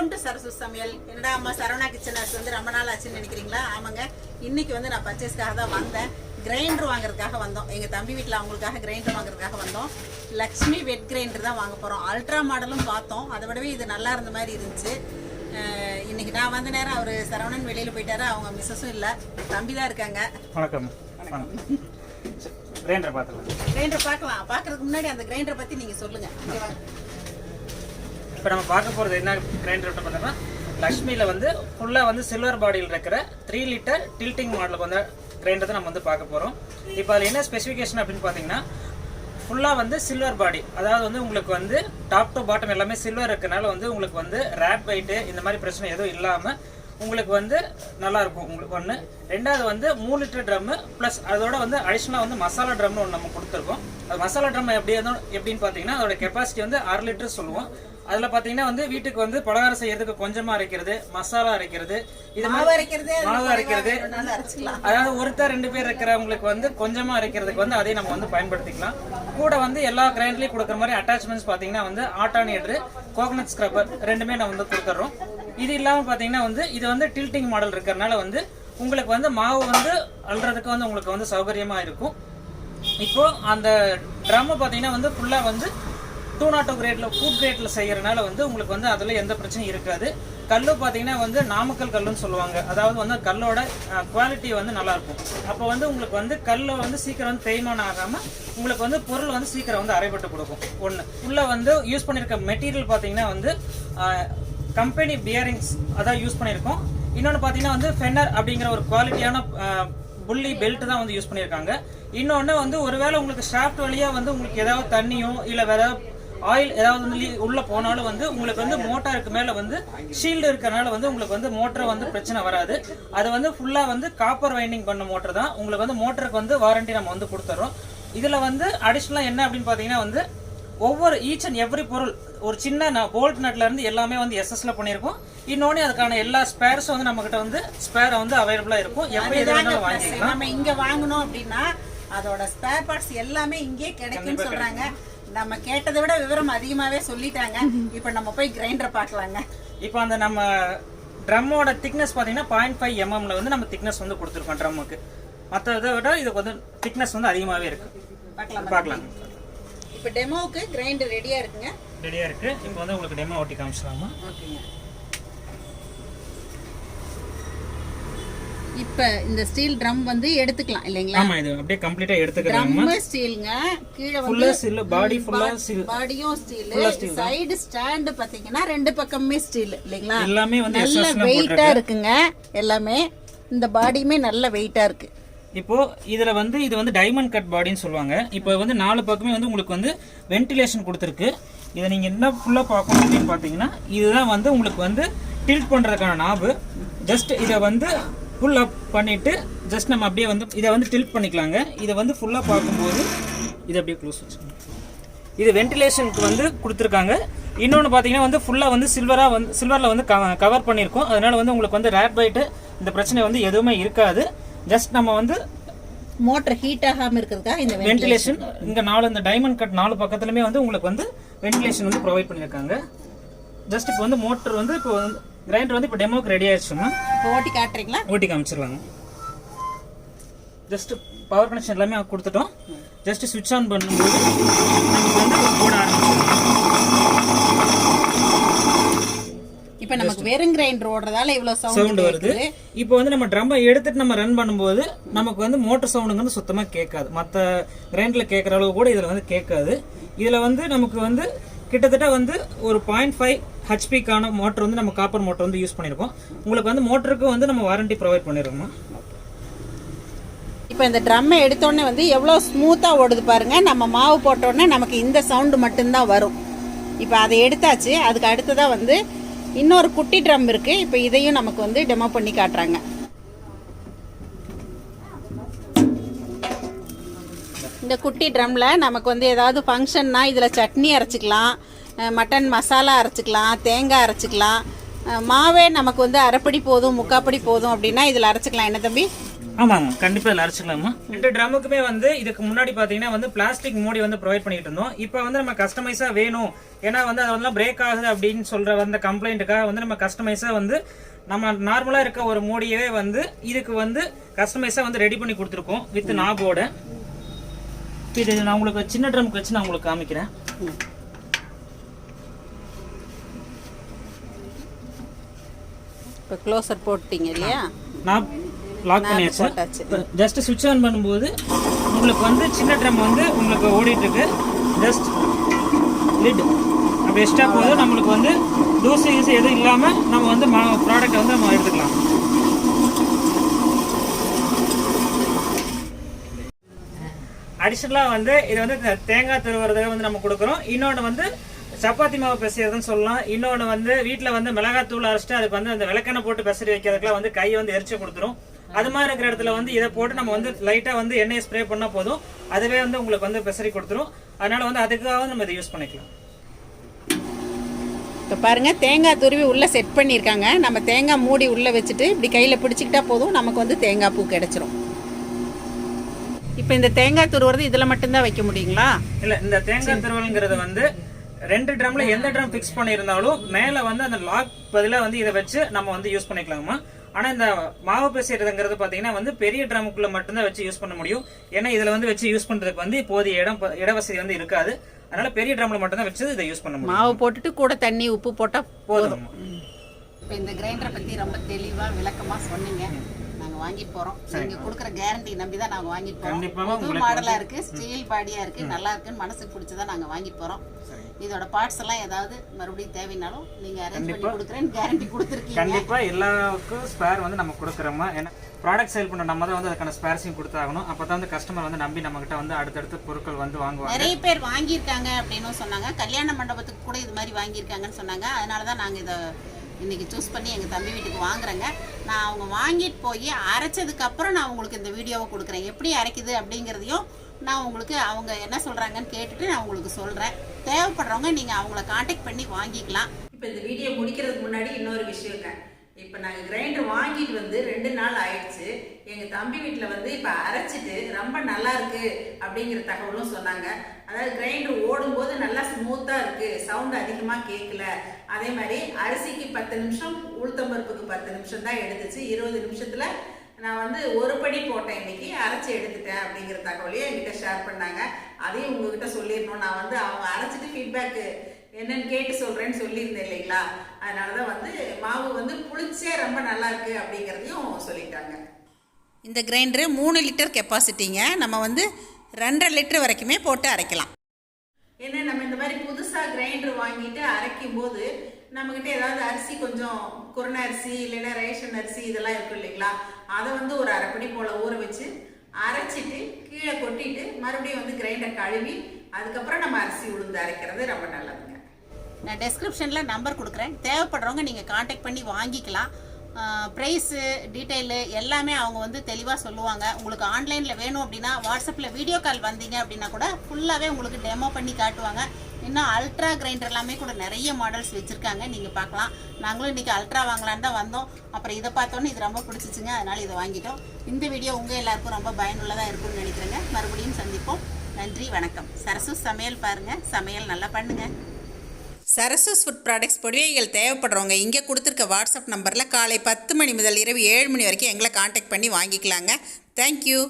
Welcome to Sarasu சமையல். என்னடா அம்மா சரவணா கிச்சனர்ஸ் வந்து ரொம்ப நாள் ஆச்சுன்னு நினைக்கிறீங்களா? ஆமாங்க. இன்னைக்கு வந்து நான் பர்ச்சேஸ்க்காக தான் வந்தேன். கிரைண்டர் வாங்குறதுக்காக வந்தோம். எங்கள் தம்பி வீட்டில் அவங்களுக்காக கிரைண்டர் வாங்குறதுக்காக வந்தோம். லக்ஷ்மி வெட் கிரைண்டர் தான் வாங்க போகிறோம் அல்ட்ரா மாடலும் பார்த்தோம். அதை விடவே இது நல்லா இருந்த மாதிரி இருந்துச்சு. இன்னைக்கு நான் வந்த நேரம் அவர் சரவணன் வெளியில் போயிட்டாரு. அவங்க மிஸ்ஸஸும் இல்லை. தம்பி தான் இருக்காங்க. வணக்கம். கிரைண்டர் பார்த்துக்கலாம். கிரைண்டர் பார்க்கலாம். பார்க்கறதுக்கு முன்னாடி அந்த கிரைண்டரை பற்றி நீங்கள் சொல்லுங்கள். இப்போ நம்ம பார்க்க போகிறது என்ன கிரைண்டர் பார்த்தோம்னா லக்ஷ்மியில் வந்து ஃபுல்லாக வந்து சில்வர் பாடியில் இருக்கிற த்ரீ லிட்டர் டில்ட்டிங் மாடலுக்கு வந்து கிரைண்டர் தான் நம்ம வந்து பார்க்க போகிறோம் இப்போ அதில் என்ன ஸ்பெசிஃபிகேஷன் அப்படின்னு பார்த்தீங்கன்னா ஃபுல்லாக வந்து சில்வர் பாடி அதாவது வந்து உங்களுக்கு வந்து டாப் டு பாட்டம் எல்லாமே சில்வர் இருக்கனால வந்து உங்களுக்கு வந்து ரேட் வெயிட்டு இந்த மாதிரி பிரச்சனை எதுவும் இல்லாமல் உங்களுக்கு வந்து நல்லா இருக்கும். உங்களுக்கு ஒன்று ரெண்டாவது வந்து மூணு லிட்டர் ட்ரம்மு ப்ளஸ் அதோட வந்து அடிஷ்னலாக வந்து மசாலா ட்ரம்னு ஒன்று நம்ம கொடுத்துருக்கோம். அது மசாலா ட்ரம் எப்படி இருந்தோம் எப்படின்னு பார்த்தீங்கன்னா அதோட கெப்பாசிட்டி வந்து அரை லிட்டர் சொல்லுவோம். அதில் பார்த்தீங்கன்னா வந்து வீட்டுக்கு வந்து பலகாரம் செய்யறதுக்கு கொஞ்சமாக அரைக்கிறது மசாலா அரைக்கிறது இது மாவு அரைக்கிறது மாவு அரைக்கிறது. அதாவது ஒருத்தர் ரெண்டு பேர் இருக்கிறவங்களுக்கு வந்து கொஞ்சமா அரைக்கிறதுக்கு வந்து அதை நம்ம வந்து பயன்படுத்திக்கலாம். கூட வந்து எல்லா கிரைண்ட்லயும் கொடுக்குற மாதிரி அட்டாச்மெண்ட்ஸ் பாத்தீங்கன்னா வந்து ஆட்டானியட்ரு கோகனட் ஸ்க்ரப்பர் ரெண்டுமே நம்ம வந்து கொடுத்துட்றோம் இது இல்லாம பாத்தீங்கன்னா வந்து இது வந்து டில்ட்டிங் மாடல் இருக்கிறனால வந்து உங்களுக்கு வந்து மாவு வந்து அல்றதுக்கு வந்து உங்களுக்கு வந்து சௌகரியமா இருக்கும். இப்போ அந்த ட்ரம் பாத்தீங்கன்னா வந்து ஃபுல்லா வந்து டூ நாட்டோ கிரேட்ல ஃபுட் கிரேட்ல செய்யறதுனால வந்து உங்களுக்கு வந்து அதுல எந்த பிரச்சனையும் இருக்காது. கல் பார்த்தீங்கன்னா வந்து நாமக்கல் கல்லுன்னு சொல்லுவாங்க. அதாவது வந்து கல்லோட குவாலிட்டி வந்து நல்லா இருக்கும். அப்போ வந்து உங்களுக்கு வந்து கல்லு வந்து சீக்கிரம் வந்து தேய்மானம் ஆகாம உங்களுக்கு வந்து பொருள் வந்து சீக்கிரம் வந்து அரைப்பட்டு கொடுக்கும். ஒன்று உள்ள வந்து யூஸ் பண்ணியிருக்க மெட்டீரியல் பார்த்தீங்கன்னா வந்து கம்பெனி பியரிங்ஸ் அதான் யூஸ் பண்ணியிருக்கோம் இன்னொன்று பார்த்தீங்கன்னா வந்து ஃபென்னர் அப்படிங்கிற ஒரு குவாலிட்டியான புள்ளி பெல்ட் தான் வந்து யூஸ் பண்ணியிருக்காங்க இன்னொன்று வந்து ஒருவேளை உங்களுக்கு ஷாஃப்ட் வழியாக வந்து உங்களுக்கு ஏதாவது தண்ணியோ இல்லை வேற ஆயில் ஏதாவது வந்து உள்ள போனாலும் வந்து உங்களுக்கு வந்து மோட்டாருக்கு மேலே வந்து ஷீல்டு இருக்கறனால வந்து உங்களுக்கு வந்து மோட்டர் வந்து பிரச்சனை வராது. அது வந்து ஃபுல்லாக வந்து காப்பர் வைண்டிங் பண்ண மோட்டர் தான். உங்களுக்கு வந்து மோட்டருக்கு வந்து வாரண்டி நம்ம வந்து கொடுத்துறோம். இதில் வந்து அடிஷ்னலாக என்ன அப்படின்னு பார்த்தீங்கன்னா வந்து ஒவ்வொரு ஈச் அண்ட் எவ்ரி பொருள் ஒரு சின்ன போல்ட் நட்ல இருந்து எல்லாமே வந்து எஸ்எஸ்ல பண்ணியிருக்கோம். இன்னொன்னு அதுக்கான எல்லா ஸ்பேர்ஸும் வந்து நம்ம கிட்ட வந்து ஸ்பேர் வந்து அவைலபிளா இருக்கும். எப்போ எது அதுதாங்க வேணாலும் plus. வாங்கிக்கலாம். நம்ம இங்க வாங்கணும் அப்படின்னா அதோட ஸ்பேர் பார்ட்ஸ் எல்லாமே இங்கே கிடைக்கும்னு சொல்றாங்க. நம்ம கேட்டதை விட விவரம் அதிகமாவே சொல்லிட்டாங்க. இப்போ நம்ம போய் கிரைண்டர் பார்க்கலாங்க. இப்போ அந்த நம்ம ட்ரம்மோட திக்னஸ் பார்த்தீங்கன்னா பாயிண்ட் ஃபைவ் எம்எம்ல வந்து நம்ம திக்னஸ் வந்து கொடுத்துருக்கோம் ட்ரம்முக்கு. மற்ற இதை விட இதுக்கு வந்து திக்னஸ் வந்து அதிகமாகவே இருக்கு. பார்க்கலாம். பார்க்கலாம். இப்போ டெமோவுக்கு கிரைண்டர் ரெடியா இருக்குங்க. ரெடியாக இருக்கு. இப்போ வந்து உங்களுக்கு டெமோ ஓட்டி காமிச்சிடலாமா? ஓகேங்க. இப்போ இந்த ஸ்டீல் ட்ரம் வந்து எடுத்துக்கலாம் இல்லைங்களா? ஆமா இது அப்படியே கம்ப்ளீட்டா எடுத்துக்கலாம் ட்ரம் ஸ்டீலுங்க கீழே வந்து ஃபுல்லா சில்லு பாடி ஃபுல்லா சில் பாடியும் ஸ்டீல் சைடு ஸ்டாண்ட் பாத்தீங்கன்னா ரெண்டு பக்கமே ஸ்டீல் இல்லைங்களா? எல்லாமே வந்து நல்ல வெயிட்டா இருக்குங்க எல்லாமே. இந்த பாடியுமே நல்ல வெயிட்டா இருக்கு. இப்போ இதுல வந்து இது வந்து டைமண்ட் கட் பாடின்னு சொல்லுவாங்க. இப்போ வந்து நாலு பக்கமே வந்து உங்களுக்கு வந்து வென்டிலேஷன் கொடுத்துருக்கு. இதை நீங்க என்ன ஃபுல்லா பார்க்கணும் அப்படின்னு பார்த்தீங்கன்னா இதுதான் வந்து உங்களுக்கு வந்து டில்ட் பண்றதுக்கான நாபு ஜஸ்ட் இதை வந்து ஃபுல் அப் பண்ணிட்டு ஜஸ்ட் நம்ம அப்படியே வந்து இதை வந்து டில்ட் பண்ணிக்கலாங்க. இதை வந்து ஃபுல்லா பார்க்கும்போது இதை அப்படியே க்ளோஸ் வச்சுக்கோங்க. இது வென்டிலேஷனுக்கு வந்து கொடுத்துருக்காங்க. இன்னொன்று பார்த்தீங்கன்னா வந்து ஃபுல்லாக வந்து சில்வராக வந்து சில்வரில் வந்து கவர் பண்ணியிருக்கோம். அதனால வந்து உங்களுக்கு வந்து ரேட் பைட்டு இந்த பிரச்சனை வந்து எதுவுமே இருக்காது. ஜஸ்ட் நம்ம வந்து மோட்டர் ஹீட் ஆகாம இருக்கிறதுக்காக இந்த வென்டிலேஷன் இங்கே நாலு இந்த டைமண்ட் கட் நாலு பக்கத்துலையுமே வந்து உங்களுக்கு வந்து வென்டிலேஷன் வந்து ப்ரொவைட் பண்ணியிருக்காங்க. ஜஸ்ட் இப்போ வந்து மோட்டர் வந்து இப்போ வந்து கிரைண்டர் வந்து இப்போ டெமோக்கு ரெடி ஆயிடுச்சுன்னா இப்போ ஓட்டி காட்டுறீங்களா? ஓட்டி காமிச்சிருவாங்க. ஜஸ்ட் பவர் கனெக்ஷன் எல்லாமே கொடுத்துட்டோம். ஜஸ்ட் சுவிட்ச் ஆன் பண்ணும்போது நமக்கு வந்து ஓட ஆரம்பிச்சிடும். இப்போ நமக்கு வெறும் கிரைண்டர் ஓடுறதால இவ்வளவு சவுண்ட் வருது. இப்போ வந்து நம்ம ட்ரம்மை எடுத்துட்டு நம்ம ரன் பண்ணும்போது நமக்கு வந்து மோட்டர் சவுண்டுங்க வந்து சுத்தமா கேட்காது. மற்ற கிரைண்டர்ல கேட்குற அளவு கூட இதுல வந்து கேட்காது. இதுல வந்து நமக்கு வந்து கிட்டத்தட்ட வந்து ஒரு பாயிண்ட் ஃபைவ் ஹெச்பிக்கான மோட்டர் வந்து நம்ம காப்பர் மோட்டர் வந்து யூஸ் பண்ணியிருக்கோம் உங்களுக்கு வந்து மோட்டருக்கு வந்து நம்ம வாரண்டி ப்ரொவைட் பண்ணிருக்கோம்? இப்போ இந்த ட்ரம்மை எடுத்தோடனே வந்து எவ்வளோ ஸ்மூத்தாக ஓடுது பாருங்கள் நம்ம மாவு போட்டோடனே நமக்கு இந்த சவுண்டு மட்டும்தான் வரும். இப்போ அதை எடுத்தாச்சு. அதுக்கு அடுத்ததாக வந்து இன்னொரு குட்டி ட்ரம் இருக்குது இப்போ இதையும் நமக்கு வந்து டெமோ பண்ணி காட்டுறாங்க. இந்த குட்டி ட்ரம்ல நமக்கு வந்து ஏதாவது ஃபங்க்ஷன்னா இதில் சட்னி அரைச்சிக்கலாம். மட்டன் மசாலா அரைச்சிக்கலாம் தேங்காய் அரைச்சிக்கலாம். மாவே நமக்கு வந்து அரைப்படி போதும் முக்காப்படி போதும் அப்படின்னா இதில் அரைச்சிக்கலாம். என்ன தம்பி? ஆமாங்க கண்டிப்பா இதில் அரைச்சிக்கலாமா ரெண்டு ட்ரம்முக்குமே வந்து இதுக்கு முன்னாடி பாத்தீங்கன்னா வந்து பிளாஸ்டிக் மூடி வந்து ப்ரொவைட் பண்ணிட்டு இருந்தோம். இப்போ வந்து நம்ம கஸ்டமைஸா வேணும். ஏன்னா வந்து அது வந்து பிரேக் ஆகுது அப்படின்னு சொல்ற வந்த கம்ப்ளைண்ட்டுக்காக வந்து நம்ம கஸ்டமைஸா வந்து நம்ம நார்மலா இருக்க ஒரு மூடியவே வந்து இதுக்கு வந்து கஸ்டமைஸா வந்து ரெடி பண்ணி கொடுத்துருக்கோம் வித் நாபோட இது நான் உங்களுக்கு சின்ன ட்ரம்க்கு வச்சு நான் உங்களுக்கு காமிக்கிறேன். இப்போ க்ளோசர் போட்டீங்க இல்லையா? நான் லாக் பண்ணியாச்சு. ஜஸ்ட் சுவிட்ச் ஆன் பண்ணும்போது உங்களுக்கு வந்து சின்ன ட்ரம் வந்து உங்களுக்கு ஓடிட்டு இருக்கு ஜஸ்ட் லிட் அப்படி எக்ஸ்ட்ரா போதும் நம்மளுக்கு வந்து தூசி கீசி எதுவும் இல்லாமல் நம்ம வந்து ப்ராடக்ட் வந்து நம்ம எடுத்துக்கலாம். அடிஷ்னலாக வந்து இது வந்து தேங்காய் துருவுறதுக்கு வந்து நம்ம கொடுக்குறோம். இன்னொன்று வந்து சப்பாத்தி மாவு பிசைறதுன்னு சொல்லலாம். இன்னொன்று வந்து வீட்டில் வந்து மிளகாத்தூள் அரைச்சிட்டு அதுக்கு வந்து அந்த விளக்கெண்ணெய் போட்டு பிசறி வைக்கிறதுக்குலாம் வந்து கை வந்து எரிச்சு கொடுத்துரும். அது மாதிரி இருக்கிற இடத்துல வந்து இதை போட்டு நம்ம வந்து லைட்டாக வந்து எண்ணெயை ஸ்ப்ரே பண்ணால் போதும். அதுவே வந்து உங்களுக்கு வந்து பிசறி கொடுத்துரும். அதனால வந்து அதுக்காக நம்ம இதை யூஸ் பண்ணிக்கலாம். இப்போ பாருங்க தேங்காய் துருவி உள்ளே செட் பண்ணியிருக்காங்க. நம்ம தேங்காய் மூடி உள்ளே வச்சுட்டு இப்படி கையில் பிடிச்சிக்கிட்டா போதும் நமக்கு வந்து தேங்காய் பூ கிடைச்சிரும். இப்போ இந்த தேங்காய் துருவுறது இதில் மட்டும்தான் வைக்க முடியுங்களா? இல்ல இந்த தேங்காய் திருவல்ங்கிறது வந்து ரெண்டு ட்ரம்ல எந்த ட்ரம் ஃபிக்ஸ் பண்ணியிருந்தாலும் மேல வந்து அந்த லாக் பதிலா வந்து இதை வச்சு நம்ம வந்து யூஸ் பண்ணிக்கலாமா? ஆனா இந்த மாவு பேசுறதுங்கிறது பாத்தீங்கன்னா வந்து பெரிய ட்ரமுக்குள்ள மட்டும்தான் வச்சு யூஸ் பண்ண முடியும். ஏன்னா இதுல வந்து வச்சு யூஸ் பண்றதுக்கு வந்து போதிய இடம் இட வசதி வந்து இருக்காது. அதனால பெரிய ட்ரம்ல மட்டும்தான் வச்சு இதை யூஸ் பண்ண முடியும். மாவு போட்டுட்டு கூட தண்ணி உப்பு போட்டால் போதும். இப்போ இந்த கிரைண்டரை பற்றி ரொம்ப தெளிவாக விளக்கமாக சொன்னீங்க. வாங்கிட்டு போகிறோம் நீங்கள் கொடுக்குற கேரண்டி நம்பி தான் நாங்கள் வாங்கிட்டு கண்டிப்பாக போகிறோம் புது மாடலாக இருக்குது ஸ்டீல் பாடியாக இருக்குது நல்லா இருக்குன்னு மனசுக்கு பிடிச்சதா நாங்கள் வாங்கிட்டு போகிறோம் இதோட பார்ட்ஸ் எல்லாம் ஏதாவது மறுபடியும் தேவைனாலும் நீங்கள் அரேஞ்ச் பண்ணி கொடுக்குறேன்னு கேரண்டி கொடுத்துருக்கீங்க. கண்டிப்பா எல்லாருக்கும் ஸ்பேர் வந்து நம்ம கொடுக்குறோமா? ஏன்னா ப்ராடக்ட் சேல் பண்ண நம்ம தான் வந்து அதுக்கான ஸ்பேர்ஸையும் கொடுத்தாகணும். அப்பதான் வந்து கஸ்டமர் வந்து நம்பி நம்ம கிட்ட வந்து அடுத்தடுத்து பொருட்கள் வந்து வாங்குவாங்க. நிறைய பேர் வாங்கியிருக்காங்க அப்படின்னு சொன்னாங்க. கல்யாண மண்டபத்துக்கு கூட இது மாதிரி வாங்கியிருக்காங்கன்னு சொன்னாங்க. அதனால தான் நாங்கள் இதை இன்றைக்கி சூஸ் பண்ணி எங்கள் தம்பி வீட்டுக்கு வாங்குறேங்க. நான் அவங்க வாங்கிட்டு போய் அரைச்சதுக்கப்புறம் நான் உங்களுக்கு இந்த வீடியோவை கொடுக்குறேன். எப்படி அரைக்குது அப்படிங்கிறதையும் நான் உங்களுக்கு அவங்க என்ன சொல்கிறாங்கன்னு கேட்டுட்டு நான் உங்களுக்கு சொல்கிறேன் தேவைப்படுறவங்க நீங்கள் அவங்கள காண்டாக்ட் பண்ணி வாங்கிக்கலாம். இப்போ இந்த வீடியோ முடிக்கிறதுக்கு முன்னாடி இன்னொரு விஷயங்க. இப்போ நாங்கள் கிரைண்டர் வாங்கிட்டு வந்து ரெண்டு நாள் ஆயிடுச்சு. எங்கள் தம்பி வீட்டில் வந்து இப்போ அரைச்சிட்டு ரொம்ப நல்லா இருக்கு அப்படிங்கிற தகவலும் சொன்னாங்க. அதாவது கிரைண்டர் ஓடும்போது நல்லா ஸ்மூத்தாக இருக்குது சவுண்ட் அதிகமாக கேட்கல அதே மாதிரி அரிசிக்கு பத்து நிமிஷம் உளுத்தம்பருப்புக்கு பத்து நிமிஷம் தான் எடுத்துச்சு. இருபது நிமிஷத்தில் நான் வந்து ஒரு படி போட்டேன் இன்னைக்கு அரைச்சி எடுத்துட்டேன் அப்படிங்கிற தகவலையும் என்கிட்ட ஷேர் பண்ணாங்க. அதையும் உங்ககிட்ட சொல்லிடணும். நான் வந்து அவங்க அரைச்சிட்டு ஃபீட்பேக்கு என்னன்னு கேட்டு சொல்றேன்னு சொல்லியிருந்தேன் இல்லைங்களா? அதனால தான் வந்து மாவு வந்து புளிச்சே ரொம்ப நல்லா இருக்கு அப்படிங்கிறதையும் சொல்லிட்டாங்க. இந்த கிரைண்டரு மூணு லிட்டர் கெப்பாசிட்டிங்க நம்ம வந்து ரெண்டரை லிட்டர் வரைக்குமே போட்டு அரைக்கலாம். ஏன்னா நம்ம புதுசாக கிரைண்டர் வாங்கிட்டு அரைக்கும் போது நம்மக்கிட்ட ஏதாவது அரிசி கொஞ்சம் குருண அரிசி இல்லைன்னா ரேஷன் அரிசி இதெல்லாம் இருக்கும் இல்லைங்களா? அதை வந்து ஒரு அரைப்படி போல் ஊற வச்சு அரைச்சிட்டு கீழே கொட்டிட்டு மறுபடியும் வந்து கிரைண்டர் கழுவி அதுக்கப்புறம் நம்ம அரிசி உளுந்து அரைக்கிறது ரொம்ப நல்லதுங்க. நான் டெஸ்கிரிப்ஷனில் நம்பர் கொடுக்குறேன். தேவைப்படுறவங்க நீங்கள் காண்டாக்ட் பண்ணி வாங்கிக்கலாம். ப்ரைஸு டீட்டெயிலு எல்லாமே அவங்க வந்து தெளிவாக சொல்லுவாங்க. உங்களுக்கு ஆன்லைனில் வேணும் அப்படின்னா வாட்ஸ்அப்பில் வீடியோ கால் வந்தீங்க அப்படின்னா கூட ஃபுல்லாகவே உங்களுக்கு டெமோ பண்ணி காட்டுவாங்க. இன்னும் அல்ட்ரா கிரைண்டர் எல்லாமே கூட நிறைய மாடல்ஸ் வச்சுருக்காங்க. நீங்கள் பார்க்கலாம். நாங்களும் இன்றைக்கி அல்ட்ரா வாங்கலான்னு தான் வந்தோம். அப்புறம் இதை பார்த்தோன்னே இது ரொம்ப பிடிச்சிச்சுங்க. அதனால் இதை வாங்கிட்டோம். இந்த வீடியோ உங்கள் எல்லாருக்கும் ரொம்ப பயனுள்ளதாக இருக்கும்னு நினைக்கிறேங்க. மறுபடியும் சந்திப்போம். நன்றி வணக்கம். சரசு சமையல் பாருங்கள் சமையல் நல்லா பண்ணுங்கள் சரஸ்வஸ் ஃபுட் ப்ராடக்ட்ஸ் பொடிவைகள் தேவைப்படுறவங்க இங்கே கொடுத்துருக்க வாட்ஸ்அப் நம்பரில் காலை பத்து மணி முதல் இரவு ஏழு மணி வரைக்கும் எங்களை காண்டாக்ட் பண்ணி வாங்கிக்கலாங்க. தேங்க்யூ